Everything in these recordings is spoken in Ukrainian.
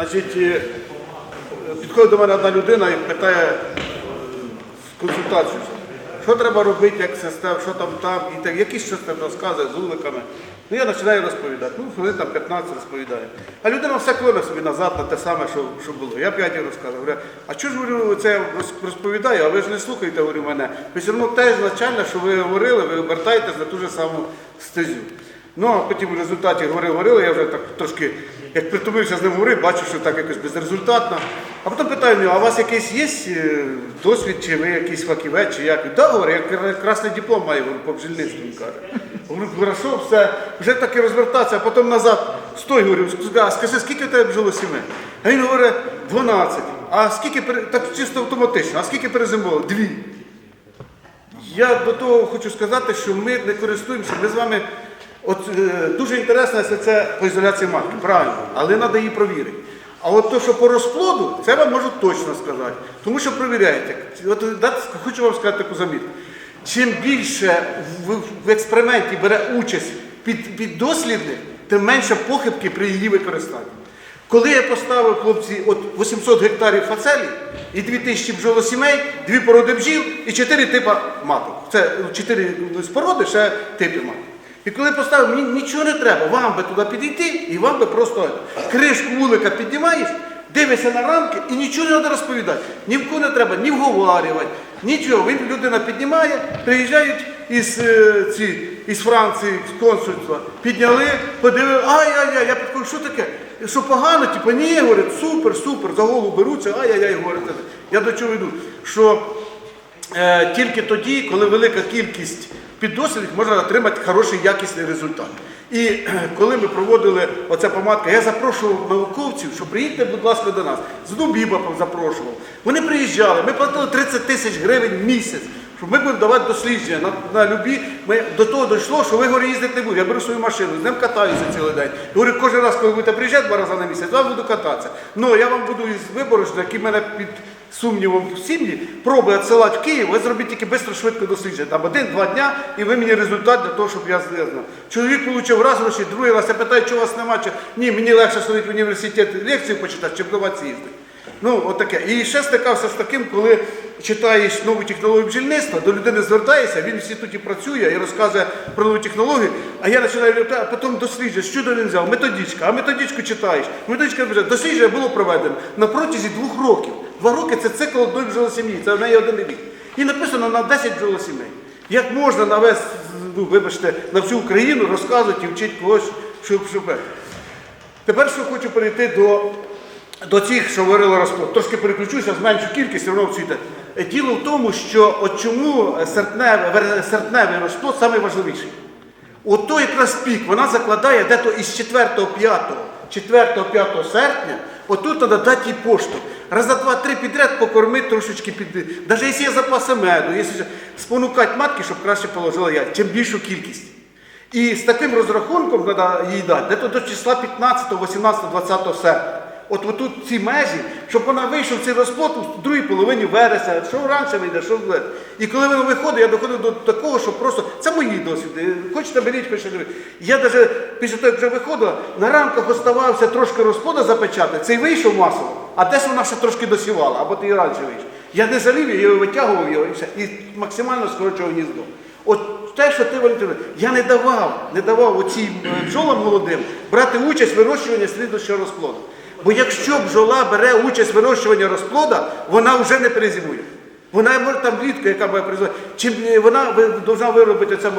Значить, е, підходить до мене одна людина і питає е, консультацію. Що треба робити, як систем, що там там, і так, якісь щось там розказує з вуликами. Ну я починаю розповідати. Ну, хвилин там 15 розповідає. А людина все клоне собі назад на те саме, що, що було. Я п'ять розказував. Говорю, а чого ж говорю, це я розповідаю, а ви ж не слухаєте, говорю мене. Ви все одно те ж начальне, що ви говорили, ви вертаєтесь на ту ж саму стезю. Ну, а потім в результаті говорив, говорили, я вже так трошки, як притомився з ним говорив, бачу, що так якось безрезультатно. А потім питаю нього, а у вас якийсь є е, досвід, чи ви якийсь фахівець, чи як? Так, говорю, я красний диплом маю говорю, по бджільництву, він каже. Говорю, хорошо, все, вже таки розвертатися, а потім назад. Стой, говорю, скажи, скільки в тебе бжило сімей? А він говорить, 12. А скільки, так чисто автоматично, а скільки перезимувало? Дві. Я до того хочу сказати, що ми не користуємося, ми з вами. От е, дуже інтересно, якщо це по ізоляції матки, правильно, але треба її провірити. А от то, що по розплоду, це вам можу точно сказати. Тому що провіряєте. От дати- хочу вам сказати таку замітку. Чим більше в, в експерименті бере участь під, піддослідник, тим менше похибки при її використанні. Коли я поставив хлопці от 800 гектарів фацелі і 2000 бджолосімей, дві породи бджіл і 4 типи маток. Це 4 спороди, ще типи маток. І коли поставив, мені нічого не треба, вам би туди підійти і вам би просто кришку вулика піднімаєш, дивишся на рамки і нічого не треба розповідати. Ні в кого не треба ні вговарювати, нічого. Він людина піднімає, приїжджають із, е, ці, із Франції, з консульства, підняли, подивили, ай-яй-яй, я підходжу, що таке? Що погано, типу, ні, говорять, супер, супер, за голову беруться, ай-яй-яй, говорять. Я до чого йду? Що тільки тоді, коли велика кількість піддослідних, можна отримати хороший якісний результат. І е, коли ми проводили оця помадка, я запрошував науковців, що приїдьте, будь ласка, до нас. З Дубіба запрошував. Вони приїжджали, ми платили 30 тисяч гривень місяць. Щоб ми будемо давати дослідження на, на любі. Ми до того дійшло, що ви говорю, їздити не будете. Я беру свою машину, з ним катаюся цілий день. Говорю, кожен раз, коли будете приїжджати два рази на місяць, я буду кататися. Ну я вам буду із виборочно, які мене під сумнівом в сім'ї, пробую відсилати в Київ, ви зробіть тільки швидко, швидко дослідження. Там один-два дня, і ви мені результат для того, щоб я знав. Чоловік отримав раз гроші, другий раз я питаю, у вас немає. Чи... Ні, мені легше сидіти в університеті лекцію почитати, чим до вас їздити. Ну, отаке. І ще стикався з таким, коли читаєш нову технологію бджільництва, до людини звертаєшся, він в інституті працює і розказує про нову технологію, а я починаю а потім досліджуєш, що до він взяв, методичка, а методичку читаєш. Методичка вже дослідження було проведено на протязі двох років. Два роки це цикл одної бджолосім'ї, це в неї один рік. І написано на 10 бджолосімей. Як можна на ну, вибачте, на всю Україну розказувати і вчити когось, щоб щоб. Тепер що хочу перейти до, до цих, що говорили розплод. Трошки переключуся, зменшу кількість, все одно вчити. Е, Діло в тому, що от чому серпневий, серпневий розплод найважливіший. От той якраз пік, вона закладає дето із 4-5, 4-5 серпня, отут треба дати їй пошту. Раз за два-три підряд покормити трошечки під. Навіть якщо є запаси меду, якщо спонукати матки, щоб краще положила яйця, чим більшу кількість. І з таким розрахунком треба їй дати, дето до числа 15, 18, 20 серпня. От отут ці межі, щоб вона вийшов цей розплод у другій половині вересня, що раніше вийде, що в І коли воно виходить, я доходив до такого, що просто це мої досвіди. Хочете беріть, хочете беріть. Я навіть після того, як вже виходила, на рамках оставався трошки розплода запечатати, цей вийшов масово, а десь вона ще трошки досівала, або ти і раніше вийшов. Я не залів, я витягував його і все, і максимально скорочував гніздо. От те, що ти Валентина, я не давав, не давав оцім е, бджолам молодим брати участь в вирощуванні слідущого розплоду. Бо якщо бджола бере участь в вирощуванні розплода, вона вже не перезимує. Вона може там влітку, яка буде призвати. Чим е, вона ви- повинна виробити це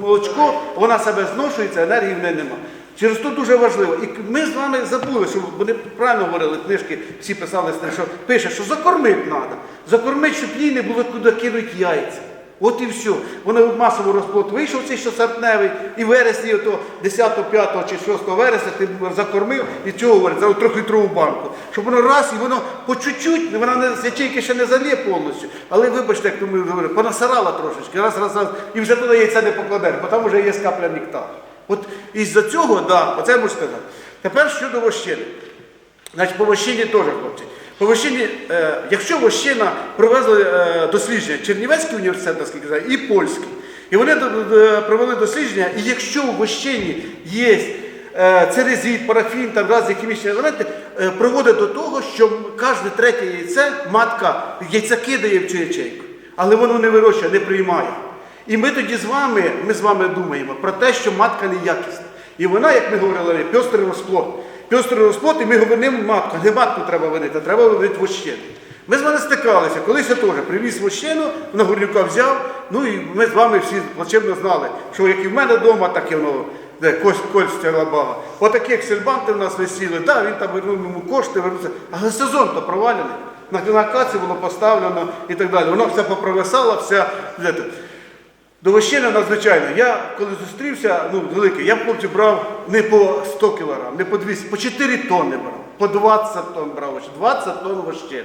молочко, вона себе зношується, енергії в неї нема. Через то дуже важливо. І ми з вами забули, що вони правильно говорили, книжки всі писали, що пише, що закормити треба. Закормити, щоб їй не було куди кинути яйця. От і все. Вони масово розплод вийшов цей що серпневий, і в вересні, ото 10, 5 чи 6 вересня ти закормив і чого говорить, за трьохлітрову банку. Щоб воно раз і воно по чуть-чуть, вона не з ячейки ще не залє повністю. Але вибачте, як ми говорили, понасирала трошечки, раз, раз, раз, і вже туди яйця не покладеш, бо там вже є капля нектару. От із-за цього, да, оце я можу сказати. Тепер щодо вощини. Значить, по вощині теж, хлопці. По е, якщо вощина провезли е, дослідження Чернівецький університет, наскільки знаю, і польський, і вони до- провели дослідження, і якщо у вощині є е, церезит, парафін, там різні хімічні елементи, е, приводить до того, що кожне третє яйце матка яйця кидає в цю ячейку, але воно не вирощує, не приймає. І ми тоді з вами, ми з вами думаємо про те, що матка неякісна. І вона, як ми говорили, пьострий розплод. Пьострий розплод, і ми говоримо матку, не матку треба винити, а треба винити вощину. Ми з вами стикалися, колись я теж привіз вощину, на горнюка взяв, ну і ми з вами всі плачевно знали, що як і в мене вдома, так і воно. Де Кольця Лабага. Отакі ексельбанти в нас висіли, да, він там вернув йому кошти, вернувся. Але сезон то провалений. На, каці було поставлено і так далі. Воно все попровисало, все. Де те. До вощини надзвичайно. Я коли зустрівся, ну великий, я хлопці брав не по 100 кілограм, не по 200, по 4 тонни брав, по 20 тонн брав, 20 тонн вощини.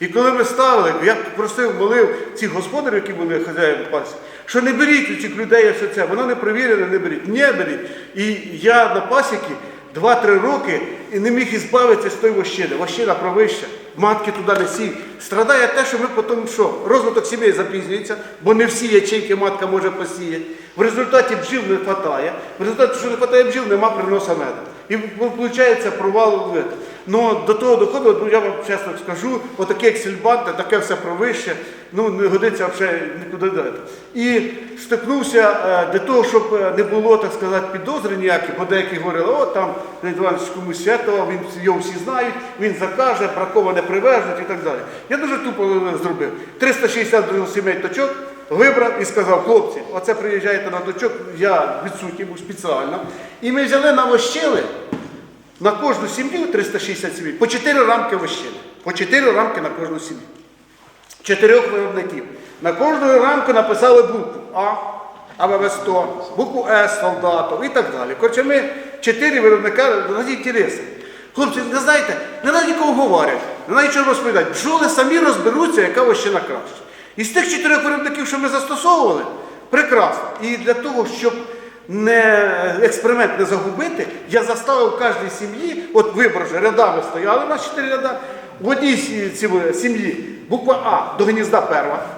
І коли ми ставили, я просив, молив цих господарів, які були хазяїни пасі, що не беріть у цих людей все це, воно не перевірене, не беріть, не беріть. І я на пасіки 2-3 роки і не міг ізбавитися з тої вощини. Вощина провища, матки туди не сів. Страдає те, що ми потім що? Розвиток сім'ї запізнюється, бо не всі ячейки матка може посіяти. В результаті бджіл не вистачає. В результаті, що не вистачає бджіл, нема приноса меду. І виходить провал. в. Ну, до того доходу, ну я вам чесно скажу, отаке як сільбанти, таке все провище, ну не годиться взагалі нікуди дати. І стикнувся е, для того, щоб е, не було, так сказати, підозри ніякі, бо деякі говорили, о, там Іванович комусь святого, він його всі знають, він закаже, браковане привезуть і так далі. Я дуже тупо е, зробив. 360 сімей точок. Вибрав і сказав, хлопці, оце приїжджаєте на точок, я відсутній був спеціально. І ми взяли навощили на кожну сім'ю 360 сімей, по 4 рамки вощини. По 4 рамки на кожну сім'ю. Чотирьох виробників. На кожну рамку написали букву А, АВВ-100, букву С солдатів і так далі. Коротше, ми чотири виробника раді інтереси. Хлопці, не знаєте, не треба нікого говорити, не треба нічого розповідати. Бджоли самі розберуться, яка вощина краще. Із тих чотирьох виробників, що ми застосовували, прекрасно. І для того, щоб не, експеримент не загубити, я заставив кожній сім'ї, от виборже, рядами стояли у нас чотири ряда, в одній сі- сім'ї буква А до гнізда перша, в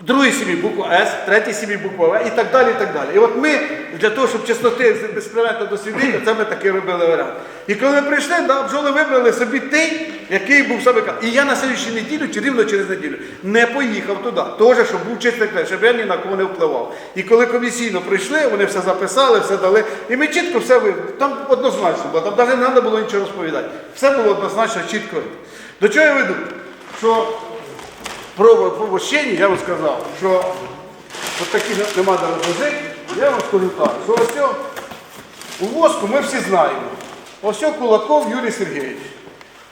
другій сім'ї буква С, третій сім'ї буква В і так далі. І так далі. І от ми для того, щоб чесноти експерименту дослідити, це ми таки робили варіант. І коли ми прийшли, да, бджоли вибрали собі той, який був саме. І я на слідчій неділю, чи рівно через неділю, не поїхав туди. Теж, щоб був чистий клей, щоб я ні на кого не впливав. І коли комісійно прийшли, вони все записали, все дали. І ми чітко все вибрали. Там однозначно було, там навіть не треба було нічого розповідати. Все було однозначно чітко. До чого я веду? Що про, вощені я вам сказав, що от такі нема розложити, я вам скажу так, що ось у воску ми всі знаємо. Ось цього Кулаков Юрій Сергійович.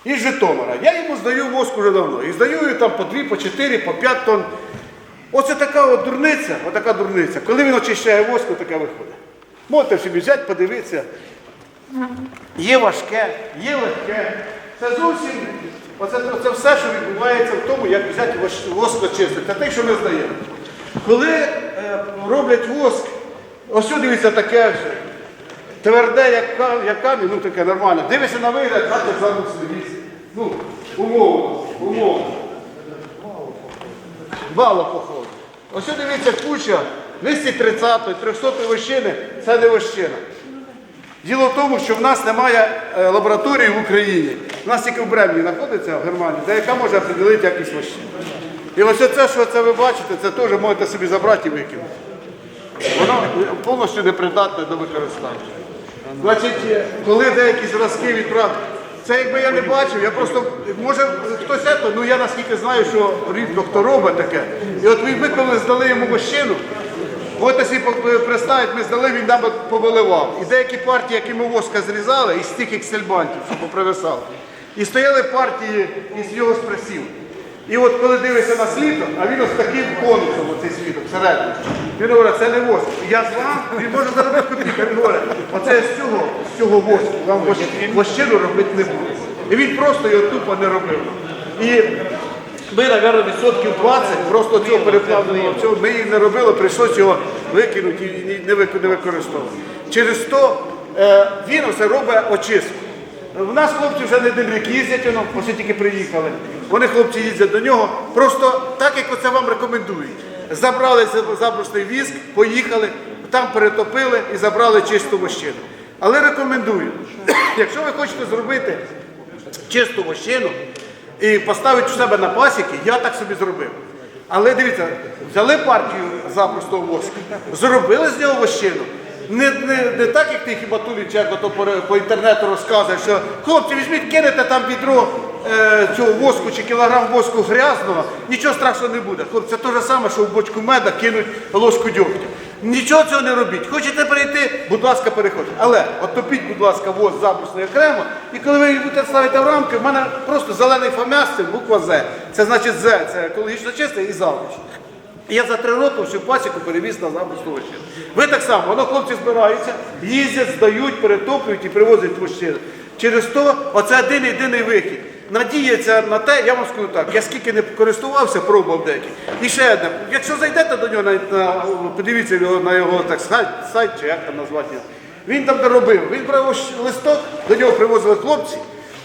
Із Житомира. Я йому здаю воск уже давно. І здаю її там по 2, по 4, по 5 тонн. Оце така от дурниця, отака дурниця. Коли він очищає воску, таке виходить. Можете собі взяти, подивитися. Є важке, є легке. Це зовсім оце, оце все, що відбувається в тому, як взяти вос- воск очистити. Це те, що ми здаємо. Коли е, роблять воск, ось дивіться таке тверде, як, як камінь, ну таке нормально. Дивишся на вигляд, хати зараз собі. Ну, умовно, умовно. Мало походу. Ось дивіться куча 230-ї, 300-ї вощини, це не вощина. Діло в тому, що в нас немає е, лабораторії в Україні. У нас тільки в Бремні знаходиться в Германії, де яка може определити якість вощин. І ось це, що це ви бачите, це теж можете собі забрати і викинути. Воно повністю непридатне до використання. Значить, е, коли деякі зразки відправ... Це якби я не бачив, я просто, може хтось це, ну я наскільки знаю, що рідко хто робить таке. І от ви коли здали йому вощину, От собі представить, ми здали, він нам повиливав. І деякі партії, які ми воска зрізали, із тих ексельбантів, що попривисали. І стояли партії із його спресів. І от коли дивишся на слідок, а він ось таким конусом, оцей слідок, всередині. Він говорить, це не воск. Я з вам, він може заробити копійку. Він говорить, оце з цього, з цього воску, вам вощ- вощину робити не буде. І він просто його тупо не робив. І ми, мабуть, відсотків 20 просто цього переплавленого цього ми її не робили, прийшлося його викинути і не використовувати. Через то е, він все робить очистку. У нас хлопці вже не один рік їздять, воно, ось тільки приїхали. Вони хлопці їздять до нього. Просто так, як оце вам рекомендують. Забрали за- забрусний віск, поїхали, там перетопили і забрали чисту вощину. Але рекомендую, якщо ви хочете зробити чисту вощину і поставити в себе на пасіки, я так собі зробив. Але дивіться, взяли партію запросто воску, зробили з нього вощину. Не, не, не так, як ти хіба Туліч, як ото по, по інтернету розказує, що хлопці, візьміть, кинете там відро е, цього воску чи кілограм воску грязного, нічого страшного не буде. Хлопці, це те ж саме, що в бочку меда кинуть ложку дьогтя. Нічого цього не робіть. Хочете перейти, будь ласка, переходьте. Але отопіть, будь ласка, воз забрусний окремо. І коли ви їх будете ставити в рамки, в мене просто зелений фомястин, буква З. Це значить З, це екологічно чисте і завтрашнє. Я за три роки всю пасіку перевіз на забрусну вощину. Ви так само, воно хлопці збираються, їздять, здають, перетоплюють і привозять вощину. Через то оце один єдиний вихід. Надіється на те, я вам скажу так, я скільки не користувався, пробував деякі. І ще одне, якщо зайдете до нього, на, на, подивіться його, на його так, сайт, сайт, чи як там назвати, він там доробив. Він брав листок, до нього привозили хлопці,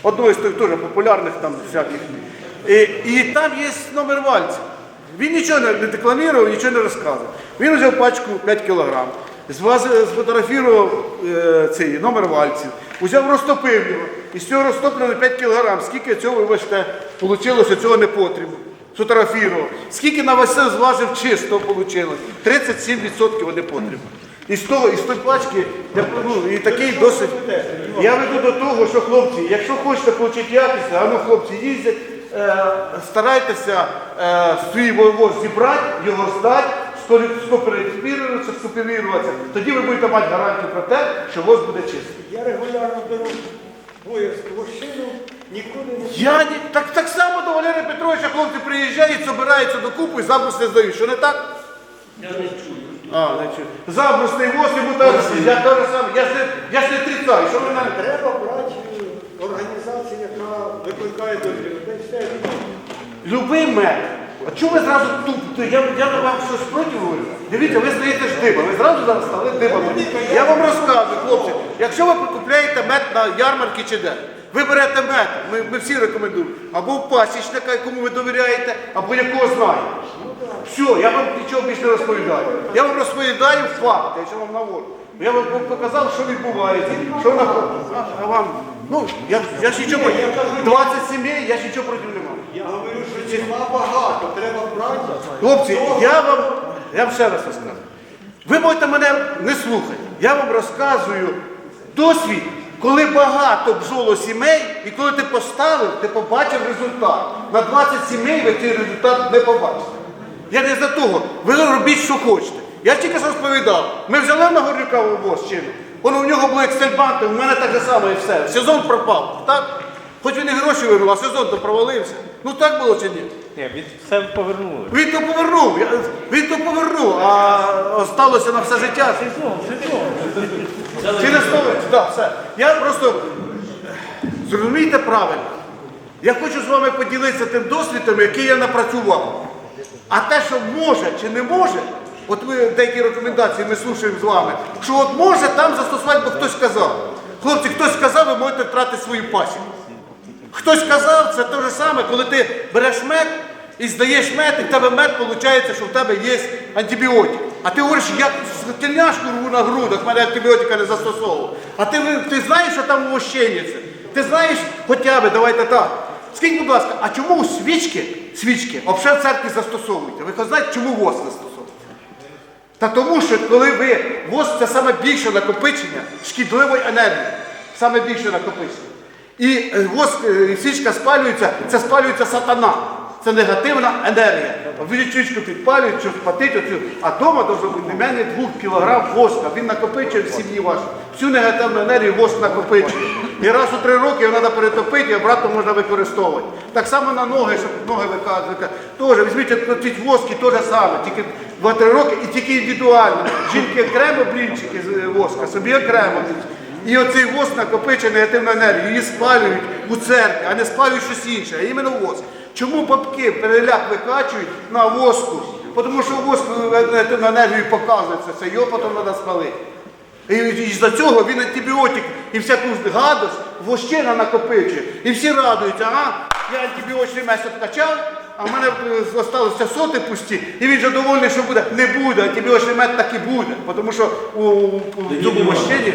одного з тих теж популярних там всяких. І, і там є номер вальця. Він нічого не, декламував, нічого не розказував. Він взяв пачку 5 кілограм, зваз- сфотографував е, цей номер вальців, взяв, розтопив його. І з цього розтоплено 5 кілограм. Скільки цього, вибачте, вийшло, цього не потрібно. Сфотографував. Скільки на весь зважив чисто вийшло? 37% не потрібно. І з того, і з тої пачки, я, ну, і такий досить. Я веду до того, що хлопці, якщо хочете отримати якість, а ну хлопці їздять, е, старайтеся е, свій воз зібрати, його здати, скоперативуватися, скопіруватися. Тоді ви будете мати гарантію про те, що воз буде чистий. Я регулярно беру Я ні- так, так само до Валерія Петровича хлопці приїжджають, збираються докупу і забрус не здають. Що не так? Я не чую. А, не чую. Забрусний воз і буде. Я те ж я ж не, я ж не трицаю. Що ви мене? треба брати організацію, яка викликає довіру. Та й все. Любий мед. А чому ви зразу тут? Я, я вам щось проти говорю. Дивіться, ви стаєте диба. Ви зразу зараз стали дибами. Я вам розказую, хлопці. Якщо ви купляєте мед на ярмарки чи де, ви берете мед, ми, ми всі рекомендуємо, або в пасічника, якому ви довіряєте, або якого знаєте. Все, я вам нічого більше не розповідаю. Я вам розповідаю факти, я вам наводжу. Я вам показав, що відбувається, що на а, а вам. Ну, я, я ж нічого 20 сімей, я ж нічого проти не маю. Я говорю, що ціна багато, треба брати. Хлопці, я вам, я вам ще раз розкажу. Ви можете мене не слухати. Я вам розказую досвід, коли багато бджоло сімей, і коли ти поставив, ти побачив результат. На 20 сімей ви цей результат не побачите. Я не за того. Ви робіть, що хочете. Я тільки розповідав. Ми взяли на горнюка воз чину. Воно у нього були ексельбанти, у мене так же само і все. Сезон пропав. Так? Хоч він і гроші вирвав, а сезон то провалився. Ну так було чи ні? Ні, від все повернули. Він то повернув, я- він то повернув, а осталося на все життя. Через то, так, все. Я просто зрозумійте правильно. Я хочу з вами поділитися тим досвідом, який я напрацював. А те, що може чи не може, от ви деякі рекомендації ми слухаємо з вами, що от може там застосувати, бо хтось сказав. Хлопці, хтось сказав, ви можете втратити свою пасіку. Хтось казав, це те ж саме, коли ти береш мед і здаєш мед, і в тебе мед виходить, що в тебе є антибіотик. А ти говориш, я тельняшку рву на грудах, в мене антибіотика не застосовував. А ти, ти знаєш, що там це? Ти знаєш, хоча б, давайте так. Скажіть, будь ласка, а чому свічки, свічки, взагалі в церкві застосовуєте? Ви знаєте, чому ВОЗ застосовуєте? Та тому, що коли ви ВОЗ це саме більше накопичення шкідливої енергії, саме більше накопичення. І е, воск, е, свічка спалюється, це спалюється сатана. Це негативна енергія. Ви свічку підпалюють, щоб спатити оцю. А вдома не менше 2 кг воска. Він накопичує в сім'ї вашій. Всю негативну енергію воск накопичує. І раз у три роки його треба перетопити, і обратно можна використовувати. Так само на ноги, щоб ноги виказувати. Теж візьміть воски, те ж саме, тільки 2-3 роки і тільки індивідуально. Жінки окремо блінчики з е, воска, собі окремо. І оцей воск накопичує негативну енергію, її спалюють у церкві, а не спалюють щось інше, а іменно воск. Чому бабки переляк викачують на воску? Тому що воск негативну енергію показується, це його потім треба спалити. І, і за цього він антибіотик і всяку гадость вощина накопичує. І всі радуються, ага, я антибіотичний месяць качав, а в мене е, залишилися соти пусті, і він же довольний, що буде. Не буде, антибіотичний мед так і буде, тому що у, у, у цьому вощині